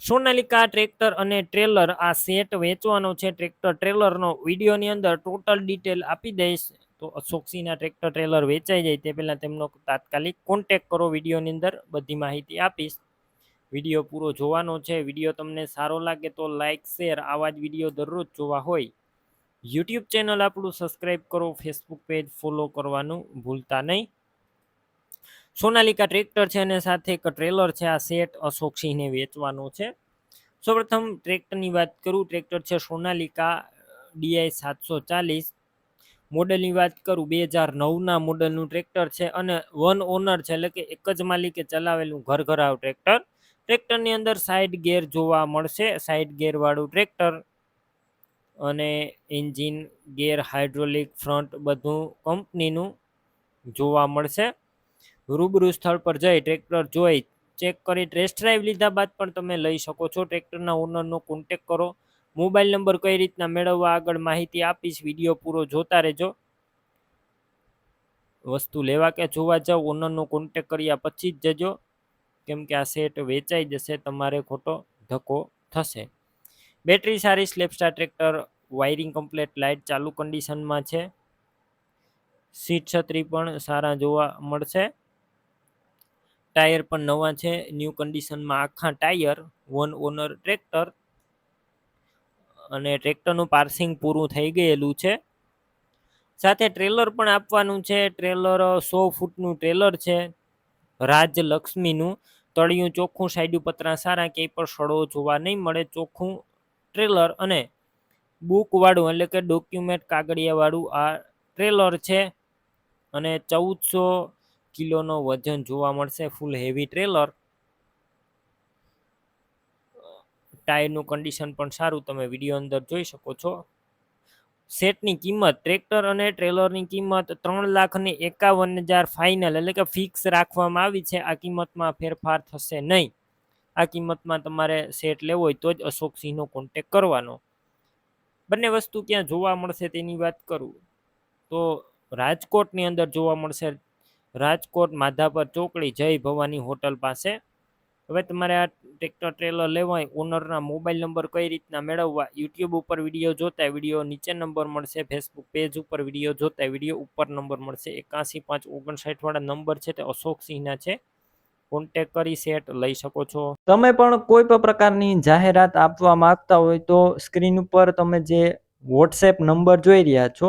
Sonalika tractor અને trailer આ set વેચવાનો છે. ટ્રેક્ટર ટ્રેલરનો વિડીયોની અંદર ટોટલ ડિટેલ આપી દઈશ. તો અશોકસિંહના ટ્રેક્ટર ટ્રેલર વેચાઈ જાય તે પહેલાં તેમનો તાત્કાલિક કોન્ટેક કરો વિડીયોની અંદર. બધી માહિતી આપીશ. વીડિયો પૂરો જોવાનો છે. વીડિયો તમને સારો લાગે તો લાઇક શેર આવા જ વીડિયો દરરોજ જોવા હોય. યુટ્યુબ ચેનલ આપણું સબસ્ક્રાઈબ કરો. ફેસબુક પેજ ફોલો કરવાનું ભૂલતા નહીં. સોનાલિકા ટ્રેક્ટર છે અને સાથે એક ટ્રેલર છે, આ સેટ અશોક સિંહને વેચવાનો છે. સૌપ્રથમ ટ્રેક્ટરની વાત કરું, ટ્રેક્ટર છે સોનાલિકા, ડીઆઈ સાતસો ચાલીસ. મોડલની વાત કરું, બે હજાર નવના મોડલનું ટ્રેક્ટર છે અને વન ઓનર છે, એટલે કે એક જ માલિકે ચલાવેલું ઘર ઘરાવ ટ્રેક્ટર. ટ્રેક્ટરની અંદર સાઈડ ગેર જોવા મળશે સાઈડ ગેરવાળું ટ્રેક્ટર અને એન્જિન, ગેર હાઇડ્રોલિક ફ્રન્ટ બધું કંપનીનું જોવા મળશે. રૂબરૂ સ્થળ પર જઈ ટ્રેક્ટર જોઈ ચેક કરી ટેસ્ટ ડ્રાઈવ લીધા બાદ પણ તમે લઈ શકો છો. ટ્રેક્ટરના ઓનરનો કોન્ટેક કરો. મોબાઈલ નંબર કઈ રીતના મેળવવા આગળ માહિતી આપીશ. વીડિયો પૂરો જોતા રહેજો. વસ્તુ લેવા કે જોવા જાવ ઓનરનો કોન્ટેક કર્યા પછી જ જજો. કેમ કે આ સેટ વેચાઈ જશે, તમારે ખોટો ધક્કો થશે. બેટરી સારી સ્લેપસ્ટાર ટ્રેક્ટર વાયરિંગ કમ્પ્લેટ લાઇટ ચાલુ કન્ડિશનમાં છે. સીટ છત્રી પણ સારા જોવા મળશે. ટાયર પણ નવા છે. ન્યૂ કન્ડિશનમાં આખા ટાયર, વન ઓનર ટ્રેક્ટર અને ટ્રેક્ટરનું પાર્સિંગ પૂરું થઈ ગયેલું છે. સાથે ટ્રેલર પણ આપવાનું છે. ટ્રેલર સો ફૂટનું ટ્રેલર છે. રાજલક્ષ્મીનું. તળિયું ચોખ્ખું, સાઈડ પતરા સારા, ક્યાંય પણ સડો જોવા નહીં મળે. ચોખ્ખું ટ્રેલર અને બુકવાળું એટલે કે ડોક્યુમેન્ટ કાગળિયાવાળું આ ટ્રેલર છે. અને ચૌદસો કિલોનો વજન જોવા મળશે ફૂલ હેવી ટ્રેલર ટાયરનું કન્ડિશન પણ સારું, તમે વીડિયો અંદર જોઈ શકો છો. સેટની કિંમત ટ્રેક્ટર અને ટ્રેલરની કિંમત ત્રણ લાખ ને એકાવન હજાર ફાઇનલ એટલે કે ફિક્સ રાખવામાં આવી છે. આ કિંમતમાં ફેરફાર થશે નહીં. આ કિંમતમાં તમારે સેટ લેવો હોય તો જ અશોકસિંહનો કોન્ટેક કરવાનો. બંને વસ્તુ ક્યાં જોવા મળશે તેની વાત કરું. તો રાજકોટની અંદર જોવા મળશે રાજકોટ માધાપર ચોકડી જય ભવાની હોટલ પાસે. હવે તમારે આ ટ્રેક્ટર ટ્રેલર લેવા હોય ઓનરના મોબાઈલ નંબર કઈ રીતના મેળવવા યુટ્યુબ ઉપર વીડિયો જોતા વીડિયો નીચે નંબર મળશે ફેસબુક પેજ ઉપર વીડિયો જોતા વીડિયો ઉપર નંબર મળશે એકાસી પાંચ ઓગણસાઠવાળા નંબર છે તે અશોકસિંહના છે. કોન્ટેક કરી સેટ લઈ શકો છો. તમે પણ કોઈ પણ પ્રકારની જાહેરાત આપવા માંગતા હોય તો સ્ક્રીન ઉપર તમે જે વોટ્સએપ નંબર જોઈ રહ્યા છો